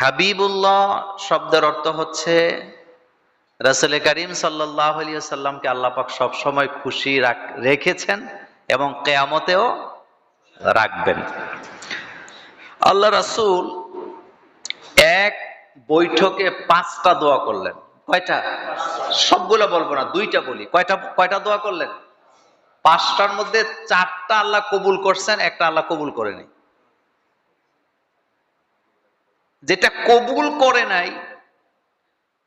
হাবিবুল্লাহ শব্দের অর্থ হচ্ছে, রাসুল করিম সাল্লাহ সাল্লামকে আল্লাহ পাক সবসময় খুশি রাখ- রেখেছেন এবং কেয়ামতেও রাখবেন। আল্লাহ রাসূল এক বৈঠকে পাঁচটা দোয়া করলেন। কয়টা? সবগুলো বলব না, দুইটা বলি। কয়টা কয়টা দোয়া করলেন? পাঁচটার মধ্যে চারটা আল্লাহ কবুল করছেন, একটা আল্লাহ কবুল করেনি। যেটা কবুল করে নাই,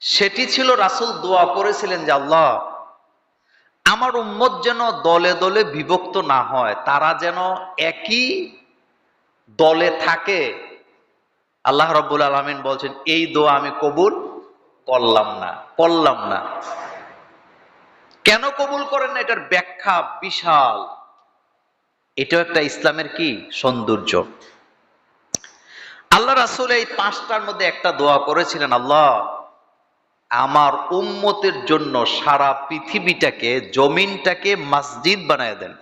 সেটি ছিল রাসুল দোয়া করেছিলেন যে, আল্লাহ, আমার উম্মত যেন দলে দলে বিভক্ত না হয়, তারা যেন একই দলে থাকে। আল্লাহ রব্বুল আলমিন বলছেন, এই দোয়া আমি কবুল করলাম না করলাম না। কেন কবুল করেন না? এটার ব্যাখ্যা বিশাল। এটাও একটা ইসলামের কি? সৌন্দর্য। আল্লাহ রাসূল এই পাঁচটার মধ্যে একটা দোয়া করেছিলেন, আল্লাহ, আমার উম্মতের জন্য সারা পৃথিবীটাকে, জমিনটাকে মসজিদ বানায় দেন।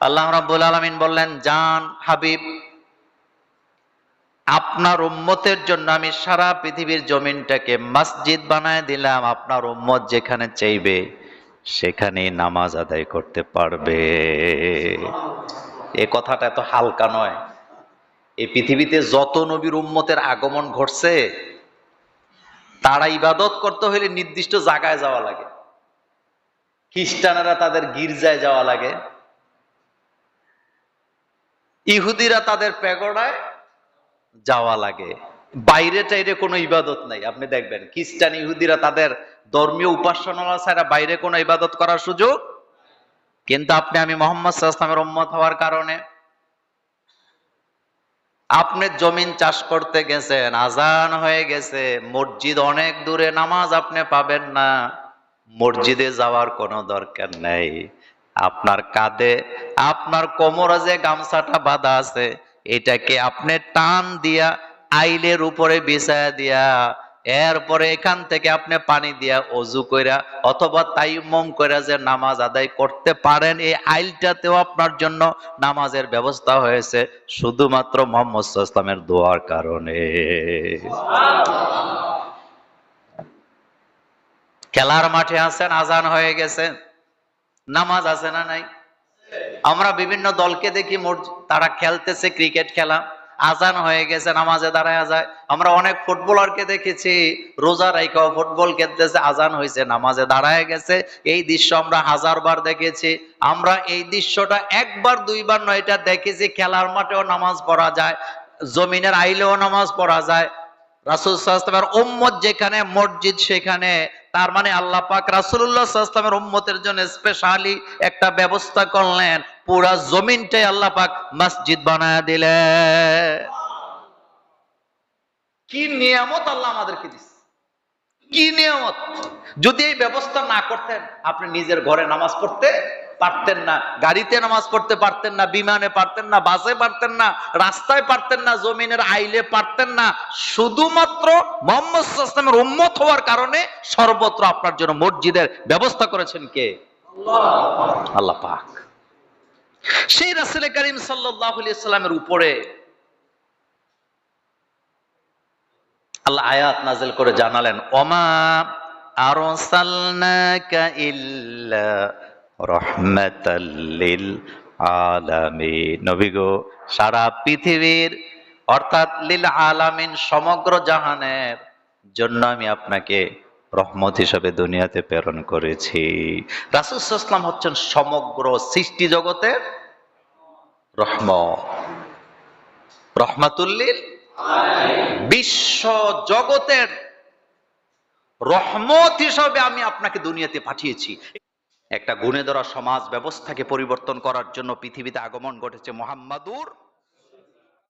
আল্লাহ রাব্বুল আলামিন বললেন, জান হাবিব, আপনার উম্মতের জন্য আমি সারা পৃথিবীর জমিনটাকে মসজিদ বানায় দিলাম। আপনার উম্মত যেখানে চাইবে সেখানে নামাজ আদায় করতে পারবে। এ কথাটা এত হালকা নয়। এই পৃথিবীতে যত নবীর উম্মতের আগমন ঘটছে, তারা ইবাদত করতে হলে নির্দিষ্ট জায়গায় যাওয়া লাগে। খ্রিস্টানেরা তাদের গির্জায় যাওয়া লাগে। ইহুদিরা তাদের প্যাগোডায় যাওয়া লাগে। বাইরে টাইরে কোনো ইবাদত নাই, আপনি দেখবেন। খ্রিস্টান ইহুদিরা তাদের ধর্মীয় উপাসনা ছাড়া বাইরে কোনো ইবাদত করার সুযোগ কিন্তু আপনি, আমি মোহাম্মদ সাল্লামের উম্মত হওয়ার কারণে আপনি জমিন চাষ করতে গেছেন, আজান হয়ে গেছে, মসজিদ অনেক দূরে, নামাজ আপনি পাবেন না। মসজিদে যাওয়ার কোনো দরকার নেই। আপনার কাঁধে, আপনার কোমরে যে গামছাটা বাঁধা আছে, এটাকে আপনি টান দিয়া, আইলের উপরে বিছায়া দিয়া এরপরে এখান থেকে আপনি পানি দিয়া অজু কইরা অথবা তাইমম কইরা যে নামাজ আদায় করতে পারেন, এই আইলটাতেও আপনার জন্য নামাজের ব্যবস্থা হয়েছে, শুধুমাত্র মোহাম্মদ ইসলামের দোয়ার কারণে। খেলার মাঠে আছেন, আজান হয়ে গেছে। নামাজ আছে না নাই? আমরা বিভিন্ন দলকে দেখি তারা খেলতেছে, ক্রিকেট খেলা। আজান হয়ে গেছে, নামাজে দাঁড়ায় যায়। আমরা অনেক ফুটবলারকে দেখেছি, রোজা রাইকাও ফুটবল খেলতেছে, আজান হয়েছে, নামাজে দাঁড়ায় গেছে। এই দৃশ্য আমরা হাজার বার দেখেছি। আমরা এই দৃশ্যটা একবার, দুইবার নয়, এটা দেখেছি, খেলার মাঠেও নামাজ পড়া যায়, জমিনের আইলেও নামাজ পড়া যায়। রাসুল সাল্লামের উম্মত যেখানে, মসজিদ সেখানে, তার মানে আল্লাহ পাক রাসুল্লাহ সাল্লামের উম্মতের জন্য স্পেশালি একটা ব্যবস্থা করলেন। পুরা জমিনটাই আল্লাহ পাক মসজিদ বানায় দিলেন কি নিয়ামত আল্লাহ আমাদেরকে দিচ্ছে কি নিয়ামত? যদি এই ব্যবস্থা না করতেন আপনি নিজের ঘরে নামাজ পড়তে পারতেন না গাড়িতে নামাজ পড়তে পারতেন না বিমানে পারতেন না বাসে পারতেন না রাস্তায় পারতেন না জমিনের আইলে পারতেন না শুধুমাত্র মোহাম্মদ ইসলামের উম্মত হওয়ার কারণে সর্বত্র আপনার জন্য মসজিদের ব্যবস্থা করেছেন কে? আল্লাহ পাক। সেই রাসুল করিম সাল্লাহ সাল্লামের উপরে আল্লাহ আয়াত নাজেল করে জানালেন গো, সারা পৃথিবীর, অর্থাৎ লিল আলামিন সমগ্র জাহানের জন্য আমি আপনাকে রহমত হিসাবে দুনিয়াতে প্রেরণ করেছি। রাসূল হচ্ছেন সমগ্র সৃষ্টি জগতের রহম রহমাতুল্লিল বিশ্ব জগতের রহমত হিসাবে আমি আপনাকে দুনিয়াতে পাঠিয়েছি। একটা গুণে ধরা সমাজ ব্যবস্থাকে পরিবর্তন করার জন্য পৃথিবীতে আগমন ঘটেছে মোহাম্মদুর